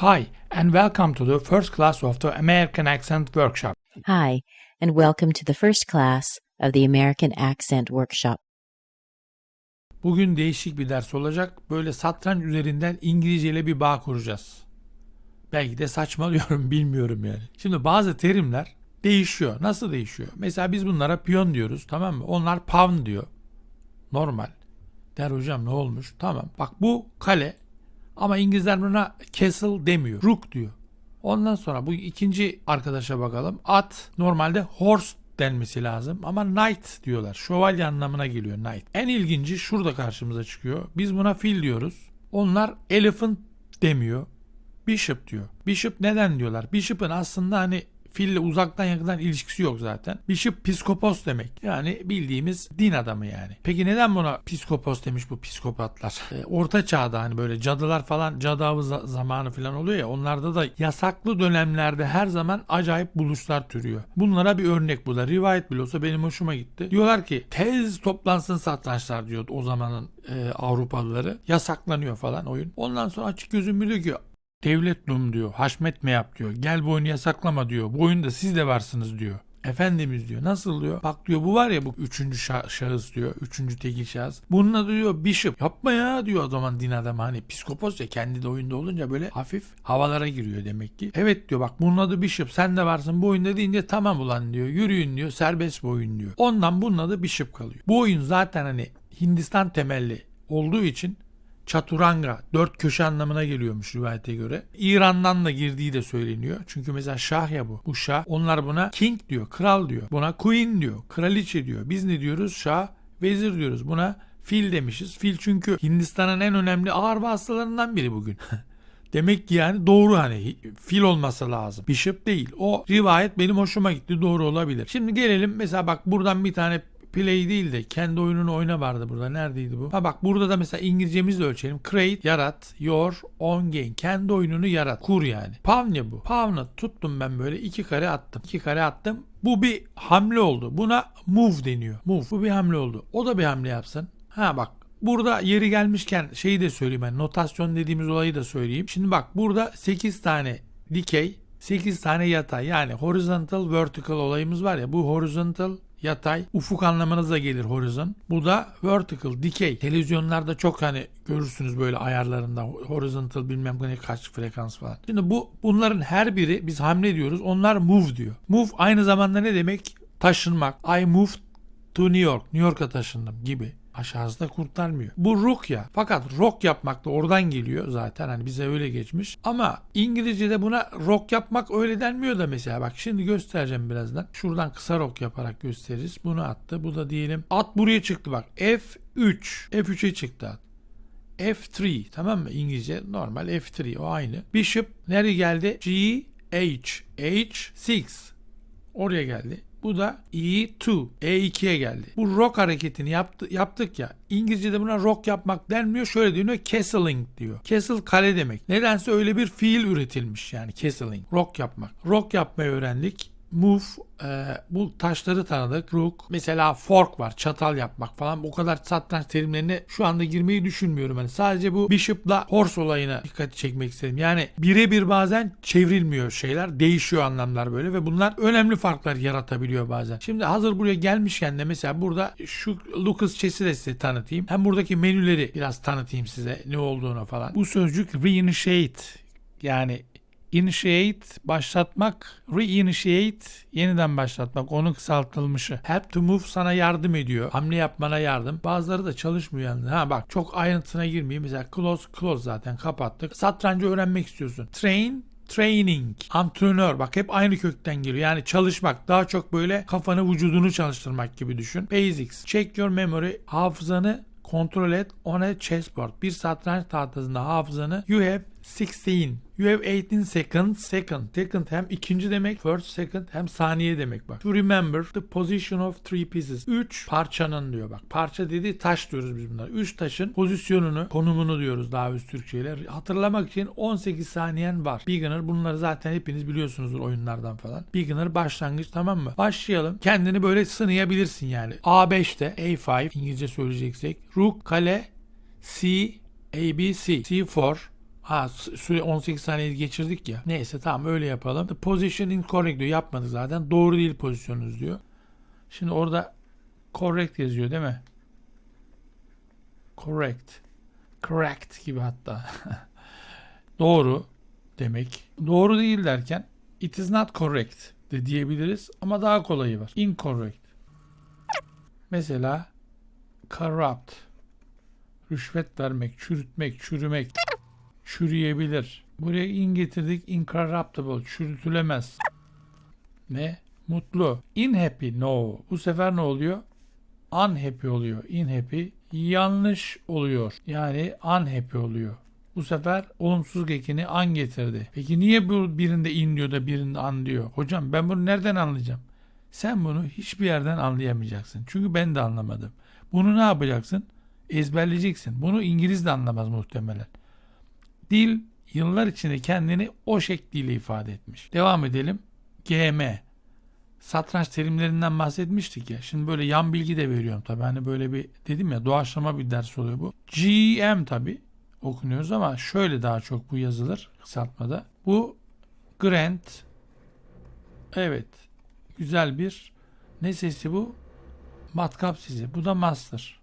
Hi, and welcome to the first class of the American Accent Workshop. Hi, and welcome to the first class of the American Accent Workshop. Bugün değişik bir ders olacak. Böyle satranç üzerinden İngilizce ile bir bağ kuracağız. Belki de saçmalıyorum bilmiyorum yani. Şimdi bazı terimler değişiyor. Nasıl değişiyor? Mesela biz bunlara piyon diyoruz tamam mı? Onlar pawn diyor. Normal. Der hocam ne olmuş? Tamam. Bak bu kale ama İngilizler buna castle demiyor. Rook diyor. Ondan sonra bu ikinci arkadaşa bakalım. At normalde horse denmesi lazım ama knight diyorlar. Şövalye anlamına geliyor knight. En ilginci şurada karşımıza çıkıyor. Biz buna fil diyoruz. Onlar elephant demiyor. Bishop diyor. Bishop neden diyorlar? Bishop'ın aslında hani fille uzaktan yakından ilişkisi yok zaten. Bishop piskopos demek. Yani bildiğimiz din adamı yani. Peki neden buna piskopos demiş bu psikopatlar? Ee, orta çağda hani böyle cadılar falan cadı avı za- zamanı falan oluyor ya onlarda da yasaklı dönemlerde her zaman acayip buluşlar türüyor. Bunlara bir örnek bu da. Rivayet bile olsa benim hoşuma gitti. Diyorlar ki tez toplansın satrançlar diyor o zamanın e, Avrupalıları. Yasaklanıyor falan oyun. Ondan sonra açık gözüm diyor ki Devlet Num diyor. Haşmet yap diyor. Gel bu oyunu yasaklama diyor. Bu oyunda siz de varsınız diyor. Efendimiz diyor. Nasıl diyor? Bak diyor bu var ya bu üçüncü şah- şahıs diyor. Üçüncü tekil şahıs. Bunun adı diyor Bishop. Yapma ya diyor o zaman din adamı. Hani psikopos ya kendi de oyunda olunca böyle hafif havalara giriyor demek ki. Evet diyor bak bunun adı Bishop. Sen de varsın bu oyunda deyince tamam ulan diyor. Yürüyün diyor. Serbest bir oyun diyor. Ondan bunun adı Bishop kalıyor. Bu oyun zaten hani Hindistan temelli olduğu için Chaturanga dört köşe anlamına geliyormuş rivayete göre. İran'dan da girdiği de söyleniyor. Çünkü mesela şah ya bu. Bu şah. Onlar buna king diyor, kral diyor. Buna queen diyor, kraliçe diyor. Biz ne diyoruz? Şah, vezir diyoruz. Buna fil demişiz. Fil çünkü Hindistan'ın en önemli ağır vasıtalarından biri bugün. Demek ki yani doğru hani fil olması lazım. Bishop değil. O rivayet benim hoşuma gitti. Doğru olabilir. Şimdi gelelim mesela bak buradan bir tane play değil de kendi oyununu oyna vardı burada. Neredeydi bu? Ha bak burada da mesela İngilizcemizle ölçelim. Create, yarat, your own game. Kendi oyununu yarat. Kur yani. Pawn ya bu. Pawn'ı tuttum ben böyle iki kare attım. İki kare attım. Bu bir hamle oldu. Buna move deniyor. Move. Bu bir hamle oldu. O da bir hamle yapsın. Ha bak Burada yeri gelmişken şeyi de söyleyeyim ben notasyon dediğimiz olayı da söyleyeyim. Şimdi bak burada 8 tane dikey 8 tane yatay yani horizontal vertical olayımız var ya bu horizontal yatay ufuk anlamına da gelir horizon. Bu da vertical dikey. Televizyonlarda çok hani görürsünüz böyle ayarlarında horizontal bilmem ne kaç frekans falan. Şimdi bu bunların her biri biz hamle diyoruz. Onlar move diyor. Move aynı zamanda ne demek? Taşınmak. I moved to New York. New York'a taşındım gibi. Aşağısı da kurtarmıyor. Bu rock ya. Fakat rock yapmak da oradan geliyor zaten. Hani bize öyle geçmiş. Ama İngilizce'de buna rock yapmak öyle denmiyor da mesela. Bak şimdi göstereceğim birazdan. Şuradan kısa rock yaparak gösteririz. Bunu attı. Bu da diyelim. At buraya çıktı bak. F3. F3'e çıktı at. F3 tamam mı? İngilizce normal F3 o aynı. Bishop nereye geldi? G, H, H6. Oraya geldi. Bu da E2. E2'ye geldi. Bu rock hareketini yaptı, yaptık ya. İngilizce'de buna rock yapmak denmiyor. Şöyle deniyor. Castling diyor. Castle kale demek. Nedense öyle bir fiil üretilmiş yani castling. Rock yapmak. Rock yapmayı öğrendik. Move, e, bu taşları tanıdık. Rook, mesela fork var, çatal yapmak falan. O kadar satranç terimlerine şu anda girmeyi düşünmüyorum. Yani sadece bu bishop'la horse olayına dikkat çekmek istedim. Yani birebir bazen çevrilmiyor şeyler, değişiyor anlamlar böyle ve bunlar önemli farklar yaratabiliyor bazen. Şimdi hazır buraya gelmişken de mesela burada şu Lucas Chess'i tanıtayım. Hem buradaki menüleri biraz tanıtayım size ne olduğunu falan. Bu sözcük reinitiate yani Initiate başlatmak, reinitiate yeniden başlatmak onun kısaltılmışı. Help to move sana yardım ediyor. Hamle yapmana yardım. Bazıları da çalışmıyor yalnız. Ha bak çok ayrıntısına girmeyeyim. Mesela close close zaten kapattık. Satrancı öğrenmek istiyorsun. Train training, antrenör bak hep aynı kökten geliyor. Yani çalışmak daha çok böyle kafanı vücudunu çalıştırmak gibi düşün. Basics. Check your memory. Hafızanı kontrol et on a chessboard. Bir satranç tahtasında hafızanı you have 16. You have 18 seconds. Second. Second hem ikinci demek. First, second hem saniye demek bak. To remember the position of three pieces. 3 parçanın diyor bak. Parça dediği taş diyoruz biz bunlar. 3 taşın pozisyonunu, konumunu diyoruz daha üst Türkçeyle. Hatırlamak için 18 saniyen var. Beginner bunları zaten hepiniz biliyorsunuzdur oyunlardan falan. Beginner başlangıç tamam mı? Başlayalım. Kendini böyle sınayabilirsin yani. A5'te A5 İngilizce söyleyeceksek. Rook, kale, C, ABC, C4, Ha süre 18 saniye geçirdik ya. Neyse tamam öyle yapalım. The position incorrect diyor. Yapmadık zaten. Doğru değil pozisyonunuz diyor. Şimdi orada correct yazıyor değil mi? Correct. Correct gibi hatta. Doğru demek. Doğru değil derken it is not correct de diyebiliriz ama daha kolayı var. Incorrect. Mesela corrupt. Rüşvet vermek, çürütmek, çürümek. Çürüyebilir. Buraya in getirdik. Incorruptible. Çürütülemez. Ne? Mutlu. Inhappy. No. Bu sefer ne oluyor? Unhappy oluyor. Inhappy. Yanlış oluyor. Yani unhappy oluyor. Bu sefer olumsuz ekini an getirdi. Peki niye bu birinde in diyor da birinde an diyor? Hocam ben bunu nereden anlayacağım? Sen bunu hiçbir yerden anlayamayacaksın. Çünkü ben de anlamadım. Bunu ne yapacaksın? Ezberleyeceksin. Bunu İngiliz de anlamaz muhtemelen. Dil yıllar içinde kendini o şekliyle ifade etmiş. Devam edelim. GM. Satranç terimlerinden bahsetmiştik ya. Şimdi böyle yan bilgi de veriyorum tabii. Hani böyle bir dedim ya doğaçlama bir ders oluyor bu. GM tabii okunuyoruz ama şöyle daha çok bu yazılır kısaltmada. Bu Grand evet güzel bir ne sesi bu? Matkap sesi. Bu da Master.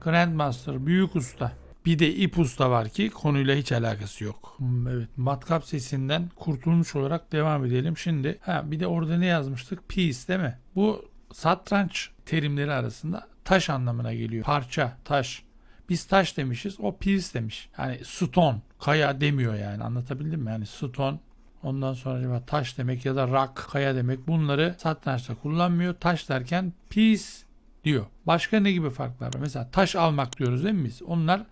Grandmaster, büyük usta. Bir de ip usta var ki konuyla hiç alakası yok. Hmm, Evet, matkap sesinden kurtulmuş olarak devam edelim. Şimdi ha bir de orada ne yazmıştık? Piece değil mi? Bu satranç terimleri arasında taş anlamına geliyor. Parça, taş. Biz taş demişiz, o piece demiş. Yani stone, kaya demiyor yani. Anlatabildim mi? Yani stone Ondan sonra acaba taş demek ya da rock, kaya demek. Bunları satrançta kullanmıyor. Taş derken piece diyor. Başka ne gibi farklar var? Mesela taş almak diyoruz değil mi biz? Onlar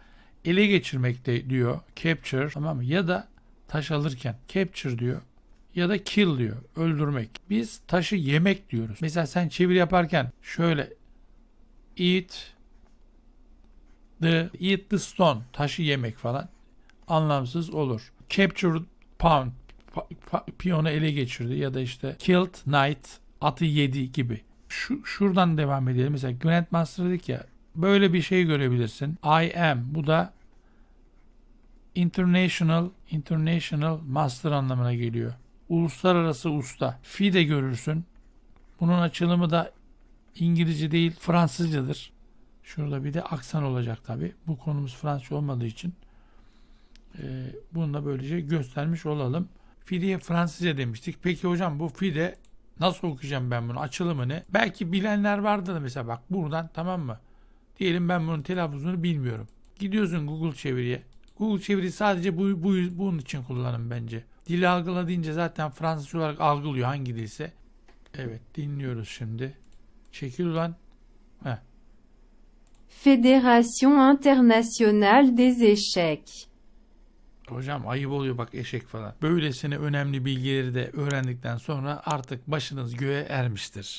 ele geçirmek de diyor. Capture tamam mı? Ya da taş alırken capture diyor. Ya da kill diyor. Öldürmek. Biz taşı yemek diyoruz. Mesela sen çevir yaparken şöyle eat the eat the stone taşı yemek falan anlamsız olur. Capture pound piyonu ele geçirdi ya da işte killed knight atı yedi gibi. Şu, şuradan devam edelim. Mesela Grandmaster dedik ya böyle bir şey görebilirsin. I am bu da international international master anlamına geliyor. Uluslararası usta. FIDE görürsün. Bunun açılımı da İngilizce değil Fransızcadır. Şurada bir de aksan olacak tabi. Bu konumuz Fransızca olmadığı için e, bunu da böylece göstermiş olalım. Fide'ye Fransızca demiştik. Peki hocam bu fide nasıl okuyacağım ben bunu? Açılımı ne? Belki bilenler vardır mesela bak buradan tamam mı? Diyelim ben bunun telaffuzunu bilmiyorum. Gidiyorsun Google çeviriye. Google çeviri sadece bu, bu bunun için kullanın bence. Dili algıla deyince zaten Fransızca olarak algılıyor hangi dilse. Evet dinliyoruz şimdi. Çekil ulan. Heh. Fédération internationale des échecs. Hocam ayıp oluyor bak eşek falan. Böylesine önemli bilgileri de öğrendikten sonra artık başınız göğe ermiştir.